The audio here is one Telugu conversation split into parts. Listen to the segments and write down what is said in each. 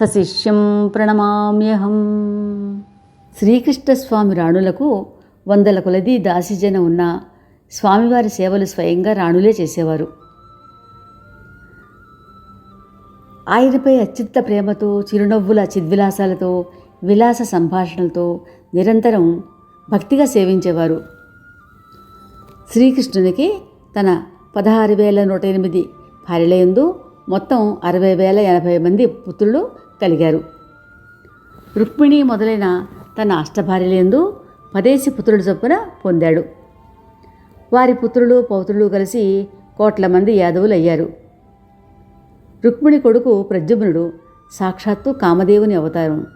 సశిష్యం ప్రణమామ్యహం. శ్రీకృష్ణస్వామి రాణులకు వందల కొలది దాసిజన ఉన్న స్వామివారి సేవలు స్వయంగా రాణులే చేసేవారు. ఆయనపై అత్యుత్త ప్రేమతో చిరునవ్వుల చిద్విలాసాలతో విలాస సంభాషణలతో నిరంతరం భక్తిగా సేవించేవారు. శ్రీకృష్ణునికి తన పదహారు వేల నూట ఎనిమిది భార్యలయందు మొత్తం అరవై వేల ఎనభై మంది పుత్రులు కలిగారు. రుక్మిణి మొదలైన తన అష్టభార్యలందు పదేసి పుత్రుల చొప్పున పొందాడు. వారి పుత్రులు పౌత్రులు కలిసి కోట్ల మంది యాదవులు అయ్యారు రుక్మిణి కొడుకు ప్రద్యుమ్నుడు సాక్షాత్తు కామదేవుని అవతారం.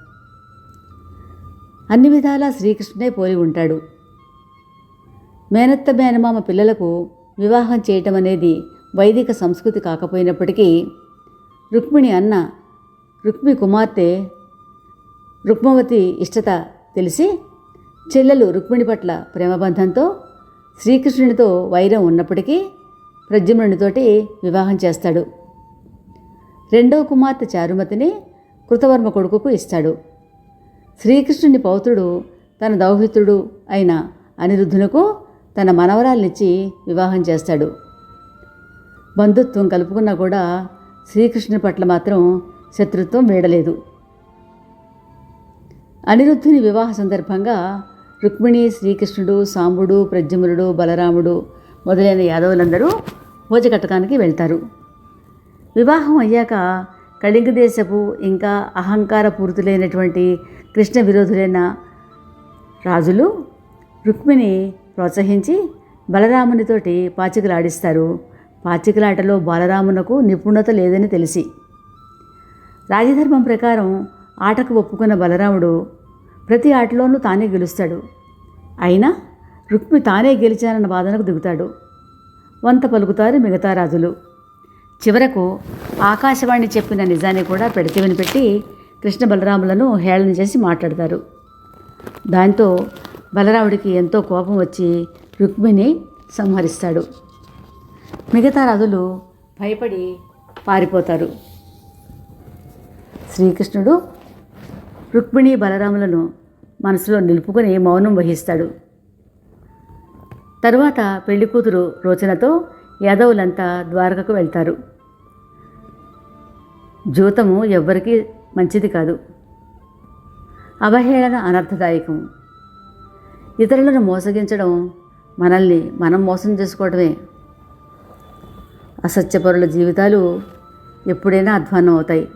అన్ని విధాలా శ్రీకృష్ణుడే పోలి ఉంటాడు. మేనత్త మేనమామ పిల్లలకు వివాహం చేయటం అనేది వైదిక సంస్కృతి కాకపోయినప్పటికీ రుక్మిణి అన్న రుక్మి కుమార్తె రుక్మవతి ఇష్టత తెలిసి చెల్లెలు రుక్మిణి పట్ల ప్రేమబంధంతో శ్రీకృష్ణునితో వైరం ఉన్నప్పటికీ ప్రద్యుమ్నునితోటి వివాహం చేస్తాడు. రెండవ కుమార్తె చారుమతిని కృతవర్మ కొడుకుకు ఇస్తాడు. శ్రీకృష్ణుని పౌత్రుడు తన దౌహితుడు అయిన అనిరుద్ధునకు తన మనవరాల్నిచ్చి వివాహం చేస్తాడు. బంధుత్వం కలుపుకున్నా కూడా శ్రీకృష్ణుని పట్ల మాత్రం శత్రుత్వం వీడలేదు. అనిరుద్ధుని వివాహ సందర్భంగా రుక్మిణి శ్రీకృష్ణుడు సాంబుడు ప్రద్యుమ్నుడు బలరాముడు మొదలైన యాదవులందరూ భోజకట్టకానికి వెళ్తారు. వివాహం అయ్యాక కళింగ దేశపు ఇంకా అహంకార పూర్తులైనటువంటి కృష్ణ విరోధులైన రాజులు రుక్మిణి ప్రోత్సహించి బలరామునితోటి పాచికలాడిస్తారు పాచికలాటలో బాలరామునకు నిపుణత లేదని తెలిసి. రాజధర్మం ప్రకారం ఆటకు ఒప్పుకున్న బలరాముడు ప్రతి ఆటలోనూ తానే గెలుస్తాడు. అయినా రుక్మి తానే గెలిచానన్న వాదనకు దిగుతాడు. వంత పలుకుతారు మిగతా రాజులు. చివరకు ఆకాశవాణి చెప్పిన నిజాన్ని కూడా పెడతివిని పెట్టి కృష్ణ బలరాములను హేళన చేసి మాట్లాడతారు. దాంతో బలరాముడికి ఎంతో కోపం వచ్చి రుక్మిణి సంహరిస్తాడు. మిగతా రథులు భయపడి పారిపోతారు. శ్రీకృష్ణుడు రుక్మిణి బలరాములను మనసులో నిలుపుకొని మౌనం వహిస్తాడు. తరువాత పెళ్ళి కూతురు రోచనతో యాదవులంతా ద్వారకకు వెళ్తారు. జూతము ఎవ్వరికీ మంచిది కాదు. అవహేళన అనర్థదాయకం. ఇతరులను మోసగించడం మనల్ని మనం మోసం చేసుకోవడమే అసత్యపరుల జీవితాలు ఎప్పుడైనా అధ్వానం అవుతాయి.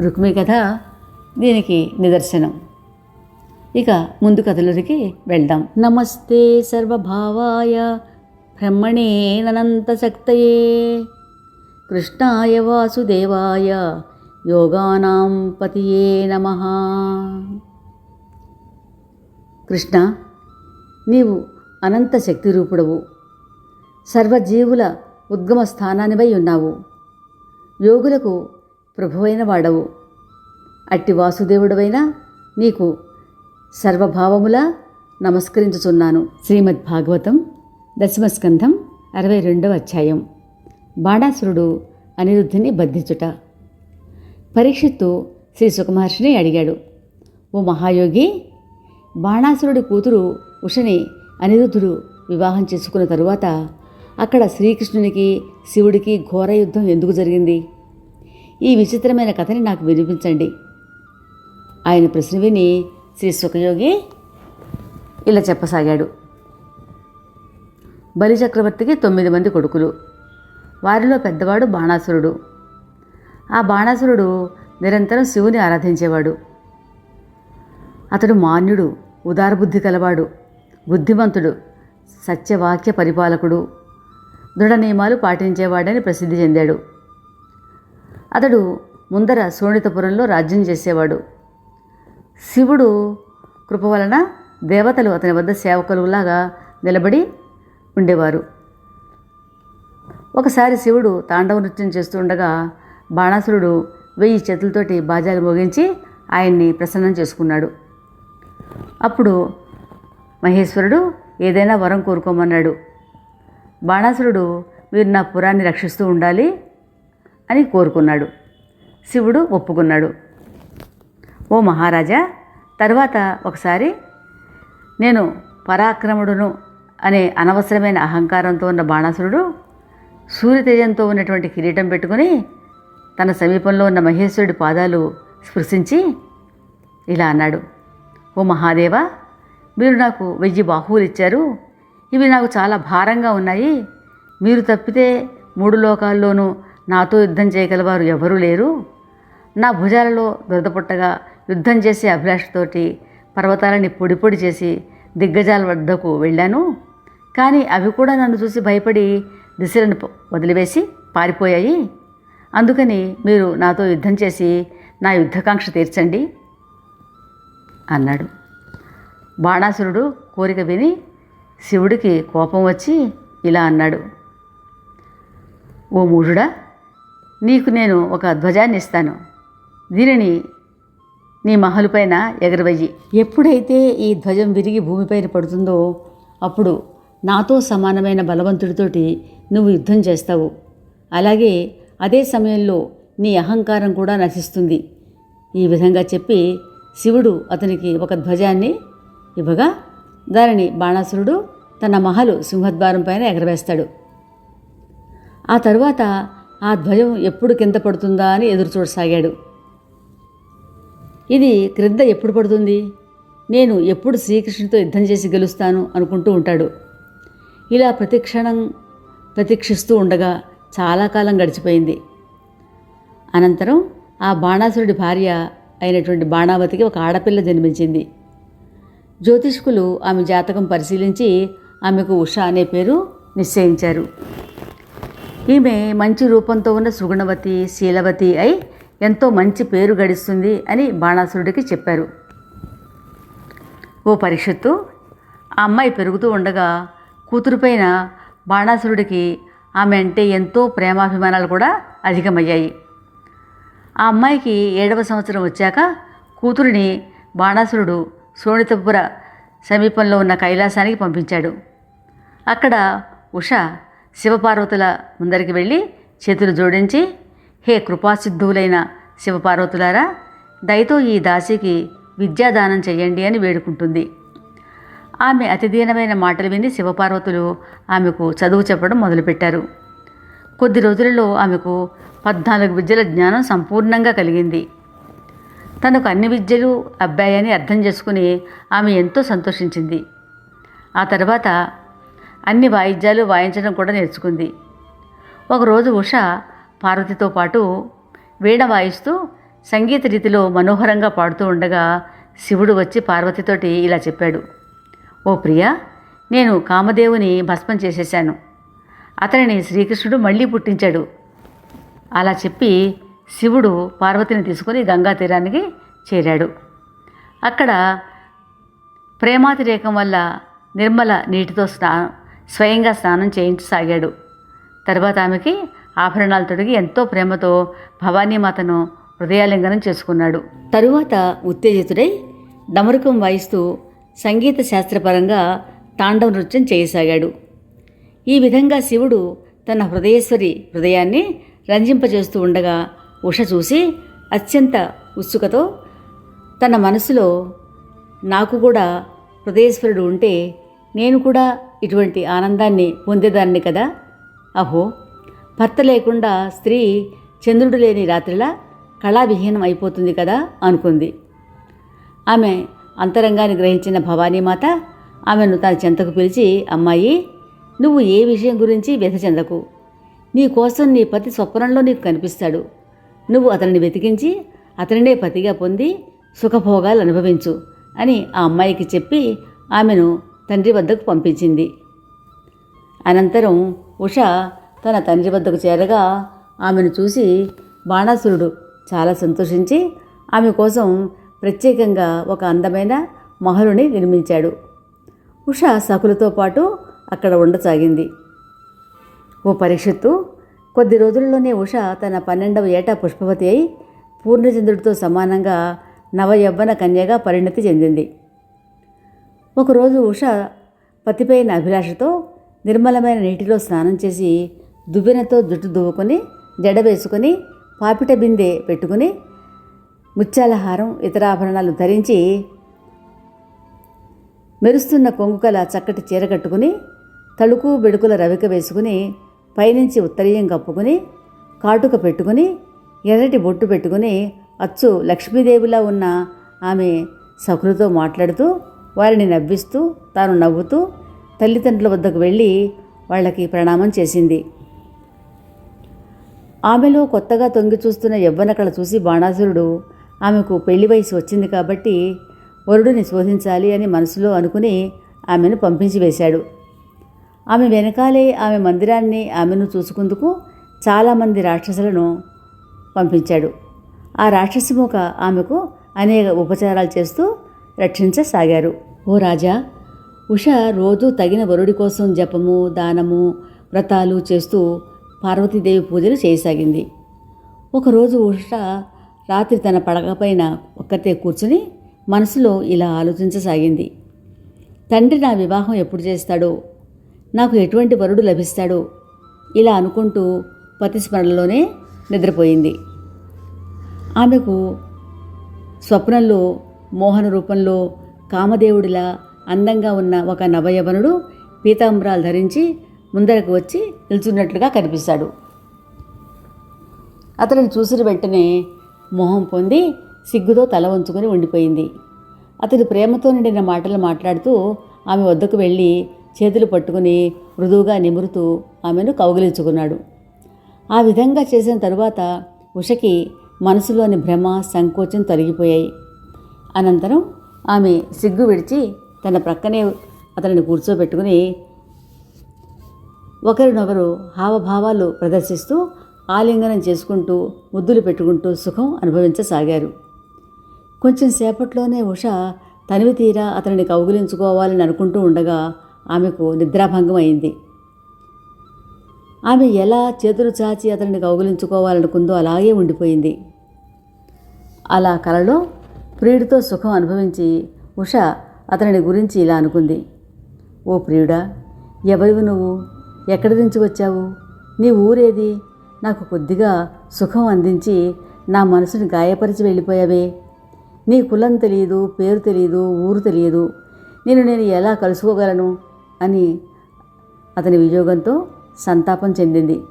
రుక్మి కథ దీనికి నిదర్శనం. ఇక ముందు కథలకి వెళ్దాం. నమస్తే సర్వభావాయ బ్రహ్మణే శక్తయే. కృష్ణాయ వాసుదేవాయ యోగానాం పతియే నమ. కృష్ణ నీవు అనంత శక్తి రూపుడవు సర్వజీవుల ఉద్గమ స్థానానివై ఉన్నావు. యోగులకు ప్రభువైన వాడవు. అట్టి వాసుదేవుడవైన నీకు సర్వభావములా నమస్కరించుచున్నాను. శ్రీమద్ భాగవతం దశమస్కంధం అరవై రెండవ అధ్యాయం. బాణాసురుడు అనిరుద్ధుని బంధించుట పరీక్షిత్తు శ్రీ సుఖమహర్షిని అడిగాడు. ఓ మహాయోగి బాణాసురుడి కూతురు ఉషని అనిరుద్ధుడు వివాహం చేసుకున్న తరువాత అక్కడ శ్రీకృష్ణునికి శివుడికి ఘోర యుద్ధం ఎందుకు జరిగింది? ఈ విచిత్రమైన కథని నాకు వినిపించండి. ఆయన ప్రశ్న విని శ్రీ సుఖయోగి ఇలా చెప్పసాగాడు. బలిచక్రవర్తికి తొమ్మిది మంది కొడుకులు. వారిలో పెద్దవాడు బాణాసురుడు. ఆ బాణాసురుడు నిరంతరం శివుని ఆరాధించేవాడు. అతడు మాన్యుడు ఉదారబుద్ధి కలవాడు బుద్ధిమంతుడు సత్యవాక్య పరిపాలకుడు. దృఢ నియమాలు పాటించేవాడని ప్రసిద్ధి చెందాడు. అతడు ముందర శోణితపురంలో రాజ్యం చేసేవాడు. శివుడు కృప వలన దేవతలు అతని వద్ద సేవకులులాగా నిలబడి ఉండేవారు. ఒకసారి శివుడు తాండవ నృత్యం చేస్తుండగా బాణాసురుడు వెయ్యి చేతులతోటి బాజాలు మోగించి ఆయన్ని ప్రసన్నం చేసుకున్నాడు. అప్పుడు మహేశ్వరుడు ఏదైనా వరం కోరుకోమన్నాడు. బాణాసురుడు మీరు నా పురాన్ని రక్షిస్తూ ఉండాలి అని కోరుకున్నాడు. శివుడు ఒప్పుకున్నాడు. ఓ మహారాజా తర్వాత ఒకసారి నేను పరాక్రముడును అనే అనవసరమైన అహంకారంతో ఉన్న బాణాసురుడు సూర్యతేజంతో ఉన్నటువంటి కిరీటం పెట్టుకుని తన సమీపంలో ఉన్న మహేశ్వరుడి పాదాలు స్పృశించి ఇలా అన్నాడు. ఓ మహాదేవ మీరు నాకు వెయ్యి బాహువులు ఇచ్చారు ఇవి నాకు చాలా భారంగా ఉన్నాయి. మీరు తప్పితే మూడు లోకాల్లోనూ నాతో యుద్ధం చేయగలవారు ఎవరూ లేరు. నా భుజాలలో దురదపుట్టగా యుద్ధం చేసే అభిలాషతోటి పర్వతాలని పొడి పొడి చేసి దిగ్గజాల వద్దకు వెళ్ళాను. కానీ అవి కూడా నన్ను చూసి భయపడి దిశలను వదిలివేసి పారిపోయాయి. అందుకని మీరు నాతో యుద్ధం చేసి నా యుద్ధకాంక్ష తీర్చండి అన్నాడు. బాణాసురుడు కోరిక విని శివుడికి కోపం వచ్చి ఇలా అన్నాడు. ఓ మూఢుడా నీకు నేను ఒక ధ్వజాన్ని ఇస్తాను. దీనిని నీ మహలుపైన ఎగరవయ్యి ఎప్పుడైతే ఈ ధ్వజం విరిగి భూమిపైన పడుతుందో అప్పుడు నాతో సమానమైన బలవంతుడితోటి నువ్వు యుద్ధం చేస్తావు. అలాగే అదే సమయంలో నీ అహంకారం కూడా నశిస్తుంది. ఈ విధంగా చెప్పి శివుడు అతనికి ఒక ధ్వజాన్ని ఇవ్వగా దానిని బాణాసురుడు తన మహలు సింహద్వారం పైన ఎగరవేస్తాడు. ఆ తరువాత ఆ ధ్వజం ఎప్పుడు కింద పడుతుందా అని ఎదురు చూడసాగాడు. ఇది క్రింద ఎప్పుడు పడుతుంది? నేను ఎప్పుడు శ్రీకృష్ణుడితో యుద్ధం చేసి గెలుస్తాను అనుకుంటూ ఉంటాడు. ఇలా ప్రతిక్షణం ప్రతీక్షిస్తూ ఉండగా చాలా కాలం గడిచిపోయింది. అనంతరం ఆ బాణాసురుడి భార్య అయినటువంటి బాణావతికి ఒక ఆడపిల్ల జన్మించింది. జ్యోతిష్కులు ఆమె జాతకం పరిశీలించి ఆమెకు ఉష అనే పేరు నిశ్చయించారు. ఈమె మంచి రూపంతో ఉన్న సుగుణవతి శీలవతి అయి ఎంతో మంచి పేరు గడిస్తుంది అని బాణాసురుడికి చెప్పారు. ఓ పరీక్షత్తు ఆ అమ్మాయి పెరుగుతూ ఉండగా కూతురుపైన బాణాసురుడికి ఆమె అంటే ఎంతో ప్రేమాభిమానాలు కూడా అధికమయ్యాయి. ఆ అమ్మాయికి ఏడవ సంవత్సరం వచ్చాక కూతురిని బాణాసురుడు శోణితపుర సమీపంలో ఉన్న కైలాసానికి పంపించాడు. అక్కడ ఉష శివపార్వతుల ముందరికి వెళ్ళి చేతులు జోడించి హే కృపాసిద్ధువులైన శివపార్వతులారా దయతో ఈ దాసికి విద్యాదానం చెయ్యండి అని వేడుకుంటుంది. ఆమె అతిదీనమైన మాటలు విని శివపార్వతులు ఆమెకు చదువు చెప్పడం మొదలుపెట్టారు. కొద్ది రోజులలో ఆమెకు పద్నాలుగు విద్యల జ్ఞానం సంపూర్ణంగా కలిగింది. తనకు అన్ని విద్యలు అబ్బాయని అర్థం చేసుకుని ఆమె ఎంతో సంతోషించింది. ఆ తర్వాత అన్ని వాయిద్యాలు వాయించడం కూడా నేర్చుకుంది. ఒకరోజు ఉష పార్వతితో పాటు వీణ వాయిస్తూ సంగీత రీతిలో మనోహరంగా పాడుతూ ఉండగా శివుడు వచ్చి పార్వతితోటి ఇలా చెప్పాడు. ఓ ప్రియా నేను కామదేవుని భస్మం చేసేశాను. అతనిని శ్రీకృష్ణుడు మళ్ళీ పుట్టించాడు. అలా చెప్పి శివుడు పార్వతిని తీసుకుని గంగా తీరానికి చేరాడు. అక్కడ ప్రేమాతిరేకం వల్ల నిర్మల నీటితో స్నా స్వయంగా స్నానం చేయించసాగాడు. తర్వాత ఆమెకి ఆభరణాలు తొడిగి ఎంతో ప్రేమతో భవానీమాతను హృదయాలింగనం చేసుకున్నాడు. తరువాత ఉత్తేజితుడై డమరుకం వాయిస్తూ సంగీత శాస్త్రపరంగా తాండవ నృత్యం చేయసాగాడు. ఈ విధంగా శివుడు తన హృదయేశ్వరి హృదయాన్ని రంజింపజేస్తూ ఉండగా ఉష చూసి అత్యంత ఉత్సుకతో తన మనసులో నాకు కూడా హృదయేశ్వరుడు ఉంటే నేను కూడా ఇటువంటి ఆనందాన్ని పొందేదాన్ని కదా? అహో! భర్త లేకుండా స్త్రీ చంద్రుడు లేని రాత్రిలా కళావిహీనం అయిపోతుంది కదా? అనుకుంది. ఆమె అంతరంగాన్ని గ్రహించిన భవానీమాత ఆమెను తన చెంతకు పిలిచి అమ్మాయి నువ్వు ఏ విషయం గురించి వ్యధ చెందకు? నీ కోసం నీ పతి స్వప్నంలో నీకు కనిపిస్తాడు. నువ్వు అతనిని వెతికించి అతనినే పతిగా పొంది సుఖభోగాలు అనుభవించు అని ఆ అమ్మాయికి చెప్పి ఆమెను తండ్రి వద్దకు పంపించింది. అనంతరం ఉష తన తండ్రి వద్దకు చేరగా ఆమెను చూసి బాణాసురుడు చాలా సంతోషించి ఆమె కోసం ప్రత్యేకంగా ఒక అందమైన మహలుని నిర్మించాడు. ఉష సకులతో పాటు అక్కడ ఉండసాగింది. ఓ పరీక్షత్తు కొద్ది రోజుల్లోనే ఉష తన పన్నెండవ ఏట పుష్పవతి అయి పూర్ణచంద్రుడితో సమానంగా నవయవ్వన కన్యగా పరిణతి చెందింది. ఒకరోజు ఉష పతిపైన అభిలాషతో నిర్మలమైన నీటిలో స్నానం చేసి దువ్వెనతో జుట్టు దువ్వుకొని జడ వేసుకొని పాపిట బిందె పెట్టుకుని ముత్యాల హారం ఇతర ఆభరణాలు ధరించి మెరుస్తున్న కొంగుకల చక్కటి చీర కట్టుకుని తళుకు బెడుకుల రవిక వేసుకుని పైనుంచి ఉత్తరీయం కప్పుకుని కాటుక పెట్టుకుని ఎర్రటి బొట్టు పెట్టుకుని అచ్చు లక్ష్మీదేవిలా ఉన్న ఆమె సఖులతో మాట్లాడుతూ వారిని నవ్విస్తూ తాను నవ్వుతూ తల్లిదండ్రుల వద్దకు వెళ్ళి వాళ్ళకి ప్రణామం చేసింది. ఆమెలో కొత్తగా తొంగి చూస్తున్న యవ్వనకళ చూసి బాణాసురుడు ఆమెకు పెళ్ళి వయసు వచ్చింది కాబట్టి వరుడిని శోధించాలి అని మనసులో అనుకుని ఆమెను పంపించి వేశాడు. ఆమె వెనకాలే ఆమె మందిరాన్ని ఆమెను చూసుకుందుకు చాలామంది రాక్షసులను పంపించాడు. ఆ రాక్షసముఖ ఆమెకు అనేక ఉపచారాలు చేస్తూ రక్షించసాగారు. ఓ రాజా ఉష రోజు తగిన వరుడి కోసం జపము దానము వ్రతాలు చేస్తూ పార్వతీదేవి పూజలు చేయసాగింది. ఒకరోజు ఉష రాత్రి తన పడకపైన ఒక్కతే కూర్చుని మనసులో ఇలా ఆలోచించసాగింది. తండ్రి నా వివాహం ఎప్పుడు చేస్తాడో? నాకు ఎటువంటి వరుడు లభిస్తాడు? ఇలా అనుకుంటూ పతిస్మరణలోనే నిద్రపోయింది. ఆమెకు స్వప్నంలో మోహన రూపంలో కామదేవుడిలా అందంగా ఉన్న ఒక నవయవనుడు పీతాంబరాలు ధరించి ముందరకు వచ్చి నిల్చున్నట్లుగా కనిపిస్తాడు. అతనిని చూసిన వెంటనే మొహం పొంది సిగ్గుతో తల వంచుకొని ఉండిపోయింది. అతడు ప్రేమతో నిండిన మాటలు మాట్లాడుతూ ఆమె వద్దకు వెళ్ళి చేతులు పట్టుకుని మృదువుగా నిమురుతూ ఆమెను కౌగిలించుకున్నాడు. ఆ విధంగా చేసిన తరువాత ఉషకి మనసులోని భ్రమ సంకోచం తొలగిపోయాయి. అనంతరం ఆమె సిగ్గు విడిచి తన ప్రక్కనే అతనిని కూర్చోబెట్టుకుని ఒకరినొకరు హావభావాలు ప్రదర్శిస్తూ ఆలింగనం చేసుకుంటూ ముద్దులు పెట్టుకుంటూ సుఖం అనుభవించసాగారు. కొంచెం సేపట్లోనే ఉష తనివి తీరా అతనిని కౌగిలించుకోవాలని అనుకుంటూ ఉండగా ఆమెకు నిద్రాభంగం అయింది ఆమె ఎలా చేతులు చాచి అతనిని కౌగిలించుకోవాలనుకుందో అలాగే ఉండిపోయింది. అలా కలలో ప్రియుడితో సుఖం అనుభవించి ఉష అతనిని గురించి ఇలా అనుకుంది. ఓ ప్రియుడా ఎవరివి నువ్వు? ఎక్కడి నుంచి వచ్చావు? నీ ఊరేది? నాకు కొద్దిగా సుఖం అందించి నా మనసుని గాయపరిచి వెళ్ళిపోయావే. నీ కులం తెలియదు పేరు తెలియదు ఊరు తెలియదు నేను నేను ఎలా కలుసుకోగలను? అని అతని వియోగంతో సంతాపం చెందింది.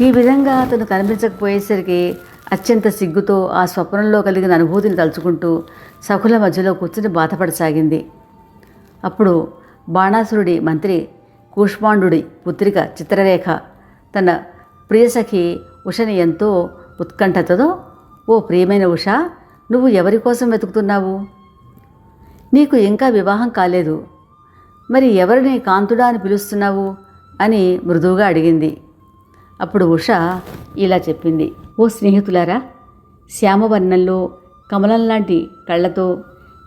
ఈ విధంగా అతను కనిపించకపోయేసరికి అత్యంత సిగ్గుతో ఆ స్వప్నంలో కలిగిన అనుభూతిని తలుచుకుంటూ సకుల మధ్యలో కూర్చుని బాధపడసాగింది. అప్పుడు బాణాసురుడి మంత్రి కూష్మాండుడి పుత్రిక చిత్రరేఖ తన ప్రియసఖి ఉషని ఎంతో ఉత్కంఠతతో ఓ ప్రియమైన ఉష నువ్వు ఎవరి కోసం వెతుకుతున్నావు? నీకు ఇంకా వివాహం కాలేదు. మరి ఎవరిని కాంతుడా అని పిలుస్తున్నావు? అని మృదువుగా అడిగింది. అప్పుడు ఉష ఇలా చెప్పింది. ఓ స్నేహితులారా శ్యామవర్ణంలో కమలం లాంటి కళ్ళతో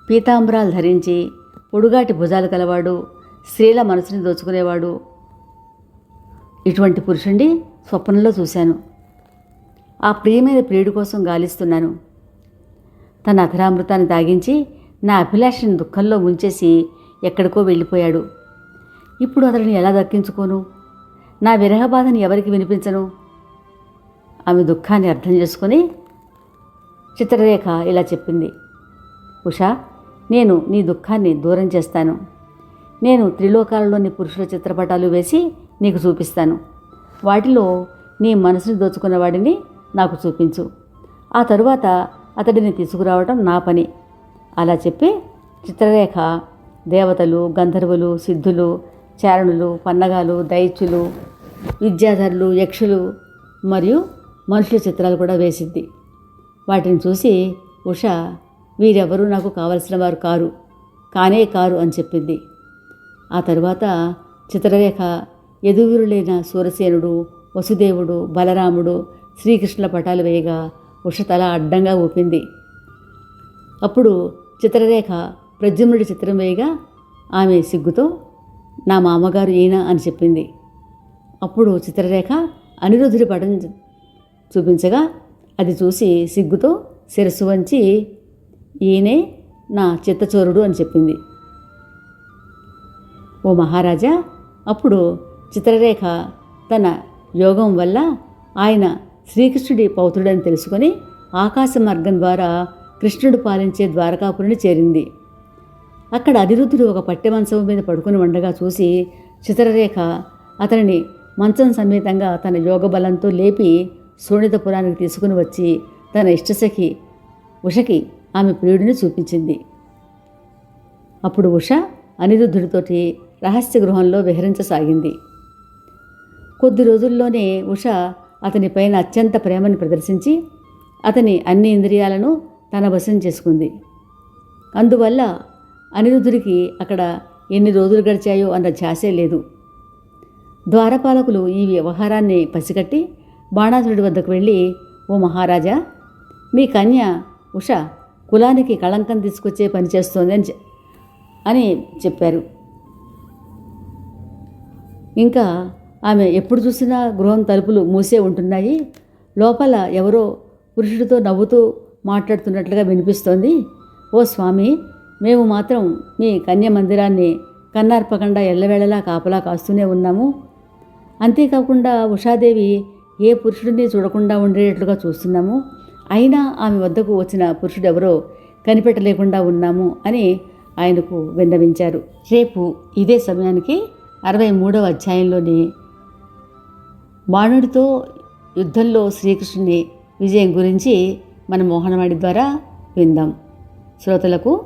పీతాంబరాలు ధరించి పొడుగాటి భుజాలు కలవాడు స్త్రీల మనసుని దోచుకునేవాడు. ఇటువంటి పురుషుండి స్వప్నంలో చూశాను. ఆ ప్రియమైన ప్రియుడి కోసం గాలిస్తున్నాను. తన అధరామృతాన్ని తాగించి నా అభిలాషని దుఃఖంలో ముంచేసి ఎక్కడికో వెళ్ళిపోయాడు. ఇప్పుడు అతడిని ఎలా దక్కించుకోను? నా విరహ బాధని ఎవరికి వినిపించను? ఆమె దుఃఖాన్ని అర్థం చేసుకొని చిత్రరేఖ ఇలా చెప్పింది. ఉషా నేను నీ దుఃఖాన్ని దూరం చేస్తాను. నేను త్రిలోకాలలోని పురుషుల చిత్రపటాలు వేసి నీకు చూపిస్తాను. వాటిలో నీ మనసుని దోచుకున్న వాడిని నాకు చూపించు. ఆ తరువాత అతడిని తీసుకురావటం నా పని. అలా చెప్పి చిత్రరేఖ దేవతలు గంధర్వులు సిద్ధులు చారణులు పన్నగాలు దైత్యులు విద్యాధరులు యక్షులు మరియు మనుషుల చిత్రాలు కూడా వేసింది వాటిని చూసి ఉష వీరెవరూ నాకు కావలసిన వారు కారు కానే కారు అని చెప్పింది. ఆ తరువాత చిత్రరేఖ ఎదుగురులైన సూరసేనుడు వసుదేవుడు బలరాముడు శ్రీకృష్ణుల పటాలు వేయగా ఉష తల అడ్డంగా ఊపింది. అప్పుడు చిత్రరేఖ ప్రద్యుమ్నుడి చిత్రం వేయగా ఆమె సిగ్గుతో నా మామగారు ఈయన అని చెప్పింది. అప్పుడు చిత్రరేఖ అనిరుద్ధుడి పటం చూపించగా అది చూసి సిగ్గుతో శిరస్సు వంచి ఈయనే నా చిత్తచోరుడు అని చెప్పింది. ఓ మహారాజా అప్పుడు చిత్రరేఖ తన యోగం వల్ల ఆయన శ్రీకృష్ణుడి పౌత్రుడని తెలుసుకొని ఆకాశ మార్గం ద్వారా కృష్ణుడు పాలించే ద్వారకాపురిని చేరింది. అక్కడ అనిరుద్ధుడు ఒక పట్టె మంచం మీద పడుకుని ఉండగా చూసి చిత్రరేఖ అతనిని మంచం సమేతంగా తన యోగ బలంతో లేపి శోణితపురానికి తీసుకుని వచ్చి తన ఇష్టసఖి ఉషకి ఆమె ప్రియుడిని చూపించింది. అప్పుడు ఉష అనిరుద్ధుడితోటి రహస్య గృహంలో విహరించసాగింది. కొద్ది రోజుల్లోనే ఉష అతనిపైన అత్యంత ప్రేమను ప్రదర్శించి అతని అన్ని ఇంద్రియాలను తన వశం చేసుకుంది. అందువల్ల అనిరుద్ధుడికి అక్కడ ఎన్ని రోజులు గడిచాయో అన్న ఛాసే లేదు. ద్వారపాలకులు ఈ వ్యవహారాన్ని పసిగట్టి బాణాసురుడి వద్దకు వెళ్ళి ఓ మహారాజా మీ కన్య ఉష కులానికి కళంకం తీసుకొచ్చే పని చేస్తోంది అని అని చెప్పారు. ఇంకా ఆమె ఎప్పుడు చూసినా గృహం తలుపులు మూసే ఉంటున్నాయి. లోపల ఎవరో పురుషుడితో నవ్వుతూ మాట్లాడుతున్నట్లుగా వినిపిస్తోంది. ఓ స్వామి మేము మాత్రం మీ కన్య మందిరాన్ని కన్నార్పకుండా ఎల్లవేళలా కాపలా కాస్తూనే ఉన్నాము. అంతేకాకుండా ఉషాదేవి ఏ పురుషుడిని చూడకుండా ఉండేటట్లుగా చూస్తున్నాము. అయినా ఆమె వద్దకు వచ్చిన పురుషుడెవరో కనిపెట్టలేకుండా ఉన్నాము అని ఆయనకు విన్నవించారు. రేపు ఇదే సమయానికి అరవై మూడవ అధ్యాయంలోని బాణుడితో యుద్ధంలో శ్రీకృష్ణుని విజయం గురించి మన మోహనవాడి ద్వారా విందాం. శ్రోతలకు